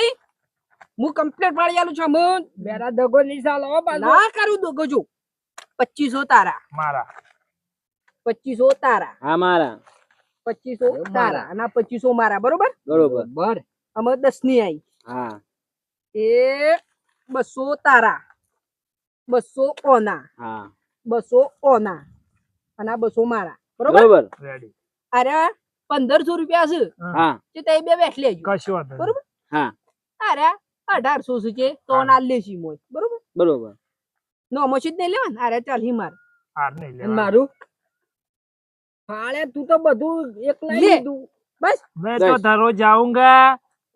ભાઈ હું કમ્પ્લેટ પાડી આલું છું હું બેરા દગો નહીં ચાલો ના કરું દગો જો પચીસો તારા મારા પચીસો તારા હા મારા પચીસો તારા અને પચીસો મારા બરોબર બરોબર બર અમે દસ ની આવી હા એ બસો તારા બસો ઓના હા બસો ઓના અને બસો મારા બરોબર અરે પંદરસો રૂપિયા છે હા તે બે બેઠ લેજો કશું બરોબર હા અરે तो तो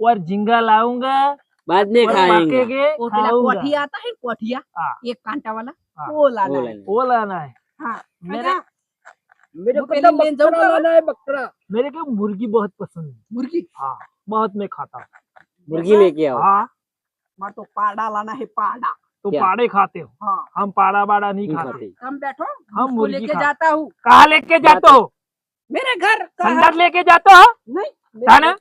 और झिंगा लाऊंगा बाद में खाएंगे कोठिया आता है कोठिया एक कांटा तो वाला वो लाना है वो लाना है मेरे मेरे को मुर्गी बहुत पसंद है मुर्गी हाँ बहुत मैं खाता हूँ मुर्गी लेके आओ हाँ तो पाड़ा लाना है पाड़ा तो पाड़े खाते हो हाँ। हम पाड़ा बाड़ा नहीं, नहीं खाते हम बैठो हम मुर्गी लेके जाता हूँ कहा लेके जाते हो मेरे घर अंदर लेके जाते हो नहीं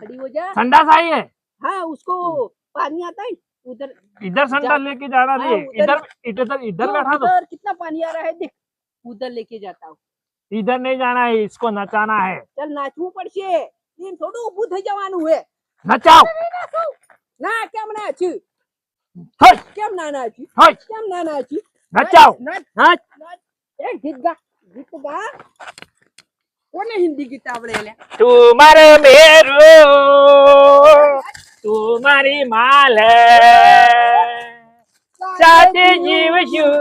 खड़ी हो जा संडा साई है हाँ उसको हम्म। पानी आता है उधर इधर संडा लेके जाना नहीं हाँ, इधर इधर तो, इधर हाँ, बैठा दो कितना पानी आ रहा है देख उधर लेके जाता हूँ इधर नहीं जाना है इसको नचाना है चल नाचू पड़ से थोड़ो बुद्ध जवान हुए નચાવ ના કેમ ના છું હઈ કેમ ના ના છું હઈ કેમ ના ના છું નચાવ હા એ ગીત ગા ગીત ગા કોને હિન્દી ગીત આવડે એટલે તું મારે મેરો તું મારી માલ સાથે જીવશું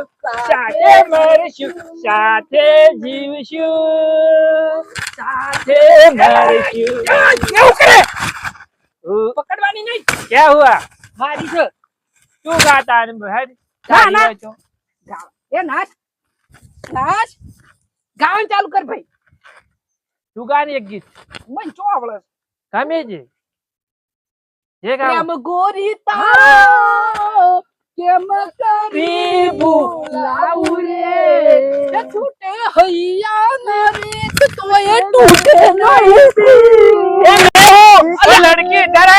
સાથે મરશું સાથે જીવશું સાથે મરશું क्या हुआ बारिश तू गाता है ना ना गाव ए नाच नाच गावन चालू कर भाई तू गा एक गीत मन चो आवळ काम आहे ये गा हम गोरी ता केम हाँ। करी बुलाऊ रे छूटे हैया न रे ये तो टूटे नहीं ए लड़की डरे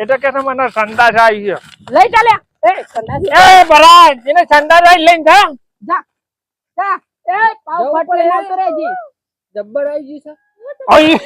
એટલે કે મને સંદાસ આવી ગયો લઈ ચાલ્યા એ સંદાસ એ બરા એને સંદાસ આવી લઈને જા જા એ પાવ ફટલે ના કરેજી જબ્બર આવી ગઈ છે ઓય